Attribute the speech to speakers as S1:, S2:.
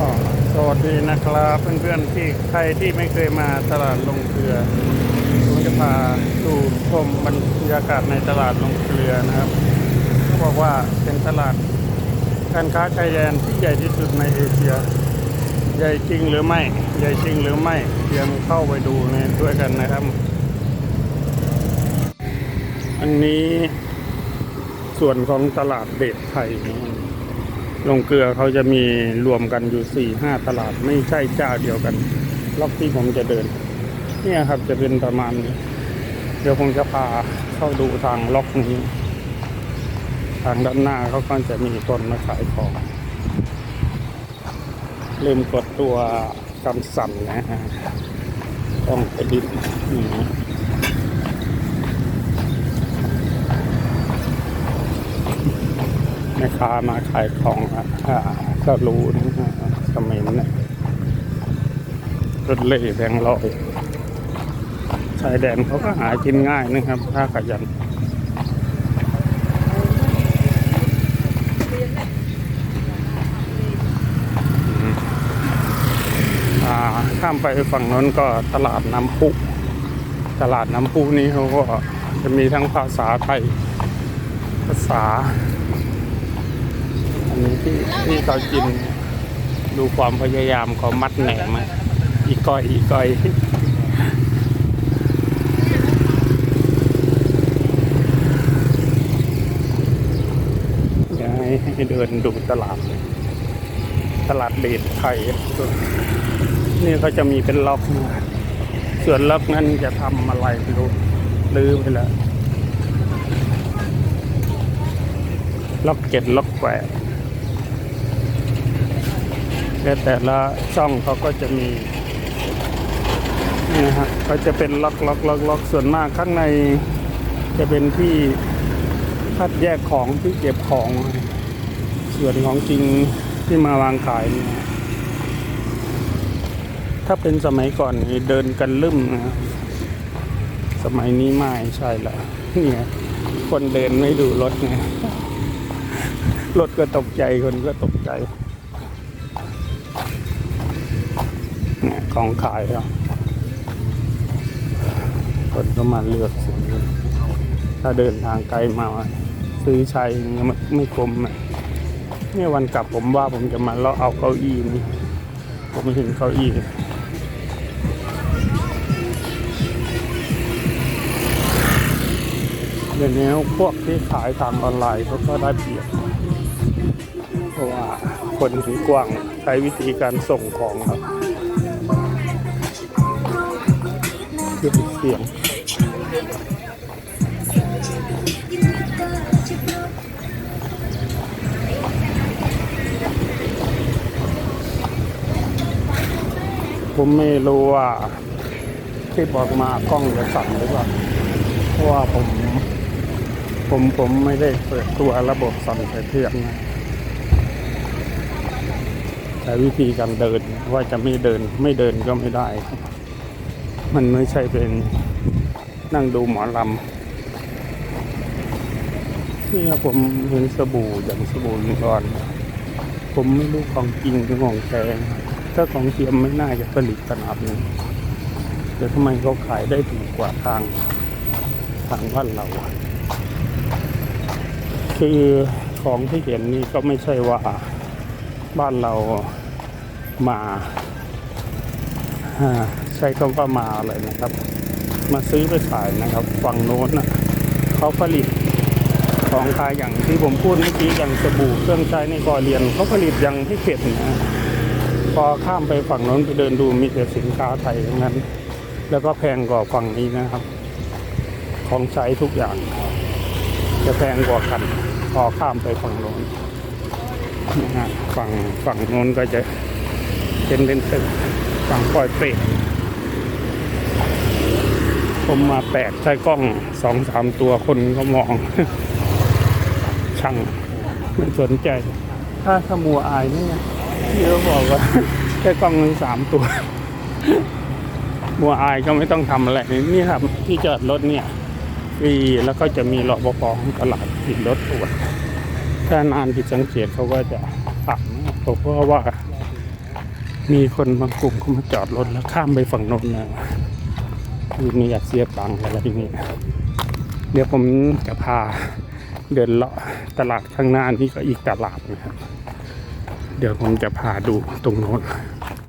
S1: ก็สวัสดีนะครับเพื่อนๆที่ใครที่ไม่เคยมาตลาดลงเกลือผมจะพาดูชมบรรยากาศในตลาดลงเกลือนะครับเขาบอกว่าเป็นตลาดการค้าชายแดนที่ใหญ่ที่สุดในเอเชีย ใหญ่จริงหรือไม่ ใหญ่จริงหรือไม่เพียงเข้าไปดูในด้วยกันนะครับ อันนี้ส่วนของตลาดเดชไทยนะ ลงเกลือเขาจะมีรวมกันอยู่สี่ห้าตลาดไม่ใช่เจ้าเดียวกันล็อกที่ผมจะเดิน เนี่ยครับจะเป็นประมาณนี้เดี๋ยวผมจะพาเข้าดูทางล็อกนี้ ทางด้านหน้าเขาก็จะมีคนมาขายของลืมกดตัวกำสั่นนะฮะต้องไปดิบนี่นะ แม่ค้ามาขายของอะอ่าก็รู้นะฮะคอมเมนต์เนี่ยรถเล่แบงค์ร้อยชายแดนเขาก็หากินง่ายนะครับถ้าขยันอ่าข้ามไปฝั่งนั้นก็ตลาดน้ำพุ ตลาดน้ำพุนี้เขาก็จะมีทั้งภาษาไทย ภาษา นี้ที่ที่เขากินดูความพยายามเขามัดแหนมอีก้อยอีก้อยอยาให้เดินดูตลาด ตลาดเดไทยนี่ก็จะมีเป็นล็อกนะส่วนล็อกนั้นจะทำอะไรไม่รู้ลืมไปแล้วล็อกเจ็ดล็อกแปด และแต่ละช่องเขาก็จะมีนี่ฮะก็จะเป็นล็อกล็อกล็อกล็อกส่วนมากข้างในจะเป็นที่คัดแยกของที่เก็บของ ส่วนของจริงที่มาวางขายเนี่ยถ้าเป็นสมัยก่อนเดินกันลืมนะสมัยนี้ไม่ใช่ละเนี่ยคนเดินไม่ดูรถไงรถก็ตกใจคนก็ตกใจ ของขายแล้วคนก็มาเลือกซื้อถ้าเดินทางไกลมา ซื้อใช้อย่างเงินไม่คมนะเนี่ยวันกลับผมว่าผมจะมาเลาะเอาเก้าอี้นี่ผมเห็นเก้าอี้เดี๋ยวนี้พวกที่ขายทางออนไลน์เขาก็ได้เปรียบเพราะว่าคนถึงกว้างใช้วิธีการส่งของครับ เรื่อเสียงผมไม่รู้ว่าที่บอกมากล้องจะสั่นหรือเปล่า เพราะว่าผม ผมผมไม่ได้เปิดตัวระบบสั่นสะเทือนนะใช้วิธีการเดินว่าจะไม่เดินไม่เดินก็ไม่ได้ครับ มันไม่ใช่เป็นนั่งดูหมอลำนี่ผมเห็นสบู่อย่างสบู่ยิงก่อน ผมไม่รู้ของจริงหรือของแท้ถ้าของเทียมไม่น่าจะผลิตขนาดนี้แต่ทำไมเขาขายได้ถูกกว่าทางทางบ้านเรา คือของที่เห็นนี่ก็ไม่ใช่ว่าบ้านเรามาอ่า ใช้คำว่ามาเลยนะครับ มาซื้อไปขายนะครับ ฝั่งโน้นนะเขาผลิตของขายอย่างที่ผมพูดเมื่อกี้อย่างสบู่เครื่องใช้ในกอเรียนเขาผลิตย่างที่เข็ดนะพอข้ามไปฝั่งโน้นไปเดินดูมีแต่สินค้าไทยทั้งนั้น แล้วก็แพงกว่าฝั่งนี้นะครับ ของใช้ทุกอย่าง จะแพงกว่ากันพอข้ามไปฝั่งโน้นนะฮะฝั่งฝั่งโน้นก็จะเป็นเป็นตึกฝั่งปล่อยเปรต ผมมาแปลกใช้กล้องสองสามตัวคนก็มอง ช่างไม่สนใจ ถ้าขมัวอายนี่นะที่เขาบอกว่าแค่กล้องสามตัวมัวอายก็ไม่ต้องทำอะไรนี่ครับ ที่จอดรถเนี่ยฟรีแล้วก็จะมีรปภของตลาดติดรถตรวจถ้านานผิดสังเกตเขาก็จะตัดเพราะว่า มีคนบางกลุ่มเขามาจอดรถแล้วข้ามไปฝั่งโน้นนะ ลูกนี้อยากเสียตังค์อะไรอย่างนี้เดี๋ยวผมจะพาเดินเลาะตลาดข้างหน้านี่ก็อีกตลาดนะครับ เดี๋ยวผมจะพาดูตรงโน้น